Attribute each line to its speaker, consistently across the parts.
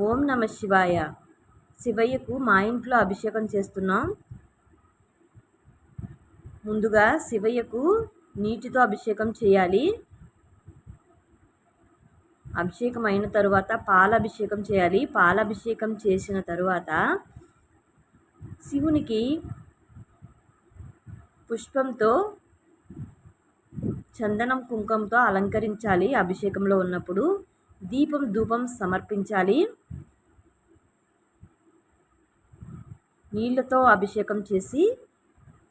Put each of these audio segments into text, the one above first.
Speaker 1: ఓం నమ శివాయ. శివయ్యకు మా ఇంట్లో అభిషేకం చేస్తున్నాం. ముందుగా శివయ్యకు నీటితో అభిషేకం చేయాలి. అభిషేకం అయిన తరువాత పాలాభిషేకం చేయాలి. పాలాభిషేకం చేసిన తరువాత శివునికి పుష్పంతో చందనం కుంకంతో అలంకరించాలి అభిషేకంలో ఉన్నప్పుడు. దీపం ధూపం సమర్పించాలి. నీళ్ళతో అభిషేకం చేసి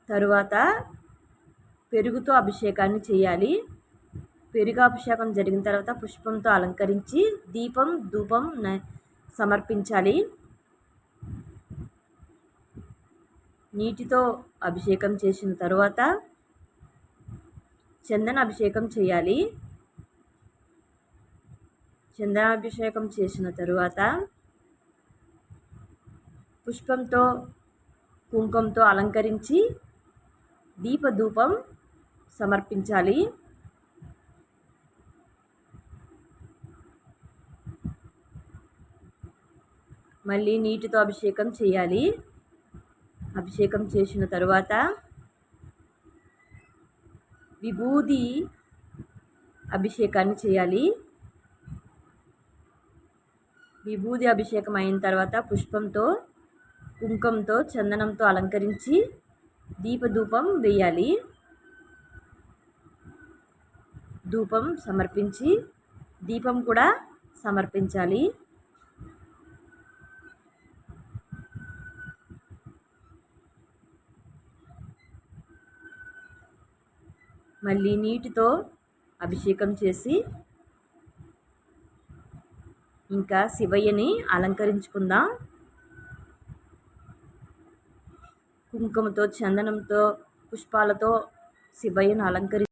Speaker 1: తరువాత పెరుగుతో అభిషేకాన్ని చేయాలి. పెరుగు అభిషేకం జరిగిన తర్వాత పుష్పంతో అలంకరించి దీపం ధూపం సమర్పించాలి. నీటితో అభిషేకం చేసిన తరువాత చందన అభిషేకం చేయాలి. చందనాభిషేకం చేసిన తరువాత పుష్పంతో కుంకుమతో అలంకరించి దీపధూపం సమర్పించాలి. మళ్ళీ నీటితో అభిషేకం చేయాలి. అభిషేకం చేసిన తరువాత విభూది అభిషేకాన్ని చేయాలి. విభూది అభిషేకం అయిన తర్వాత పుష్పంతో కుంకంతో చందనంతో అలంకరించి దీపధూపం వేయాలి. ధూపం సమర్పించి దీపం కూడా సమర్పించాలి. మళ్ళీ నీటితో అభిషేకం చేసి ఇంకా శివయ్యని అలంకరించుకుందాం. కుంకుమతో చందనంతో పుష్పాలతో శివయ్యను అలంకరి